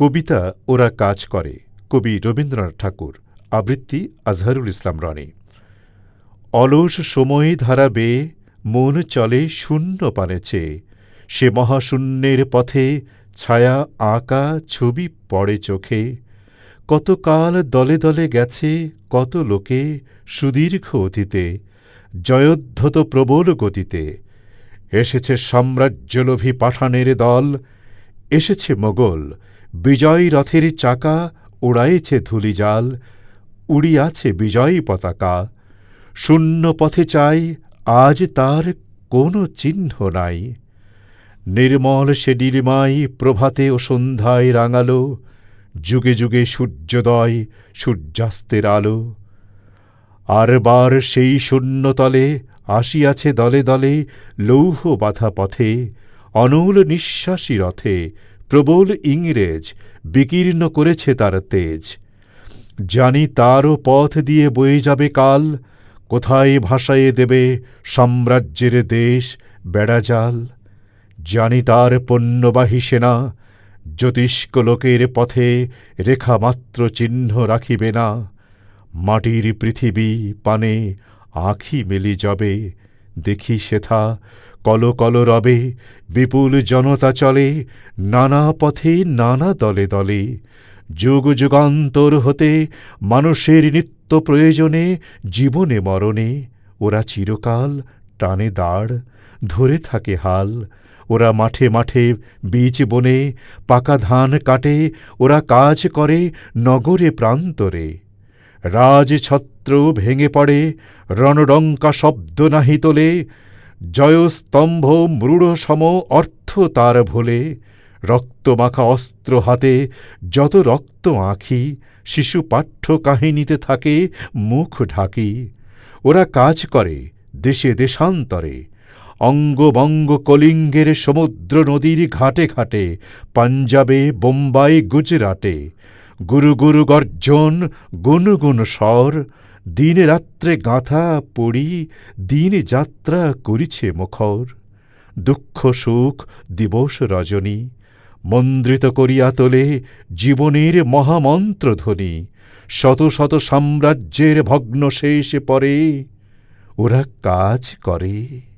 কবিতা ওরা কাজ করে। কবি রবীন্দ্রনাথ ঠাকুর। আবৃত্তি আজহারুল ইসলাম রনি। অলস সময় ধারা বেয়ে মন চলে শূন্য পানে চেয়ে সে মহাশূন্যের পথে ছায়া আঁকা ছবি পড়ে চোখে। কতকাল দলে দলে গেছে, কত লোকে সুদীর্ঘ অতীতে, জয়োদ্ধত প্রবল গতিতে। এসেছে সাম্রাজ্যলোভী পাঠানের দল এসেছে মোগল, বিজয় রথের চাকা ওড়াইছে ধূলিজাল উড়িয়াছে বিজয়ী পতাকা। শূন্য পথে চাই, আজ তার কোনো চিহ্ন নাই। নির্মল সে নীলিমাই প্রভাতে ও সন্ধ্যায় রাঙালো, যুগে যুগে সূর্যোদয় সূর্যাস্তের আলো। আর বার সেই শূন্যতলে আসিয়াছে দলে দলে লৌহ বাধা পথে অনূল নিঃশ্বাসী রথে প্রবল ইংরেজ বিকীর্ণ করেছে তার তেজ। জানি তারও পথ দিয়ে বয়ে যাবে কাল, কোথায় ভাসায়ে দেবে সাম্রাজ্যের দেশ বেড়াজাল জানি তার পণ্যবাহী সেনা জ্যোতিষ্ক লোকের পথে রেখামাত্র চিহ্ন রাখিবে না। মাটির পৃথিবী পানে আঁখি মেলি যাবে, দেখি সেথা কল কল রবে, বিপুল জনতা চলে, নানা পথে নানা দলে দলে। যুগ যুগান্তর হতে মানুষের নিত্য প্রয়োজনে, জীবনে মরণে। ওরা চিরকাল টানে দাঁড়, ধরে থাকে হাল। ওরা মাঠে মাঠে বীজ বনে, পাকা ধান কাটে, ওরা কাজ করে নগরে প্রান্তরে। রাজছত্র ভেঙে পড়ে রণডঙ্কা শব্দ নাহি তোলে জয়স্তম্ভ মৃঢ় সম অর্থ তার ভোলে। রক্তমাখা অস্ত্র হাতে, যত রক্ত আঁখি, শিশু পাঠ্য কাহিনীতে থাকে, মুখ ঢাকি। ওরা কাজ করে, দেশে দেশান্তরে। অঙ্গবঙ্গ কলিঙ্গের সমুদ্র নদীর ঘাটে ঘাটে, পাঞ্জাবে, বোম্বাই, গুজরাটে। গুরু গুরু গর্জন, গুন গুন স্বর, দিনে রাত্রে গাঁথা পড়ি, দিন যাত্রা করিছে মুখর। দুঃখ সুখ, দিবস রজনী, মন্দ্রিত করিয়া তোলে জীবনের মহামন্ত্রধ্বনি। শত শত সাম্রাজ্যের ভগ্নশেষে পরে ওরা কাজ করে।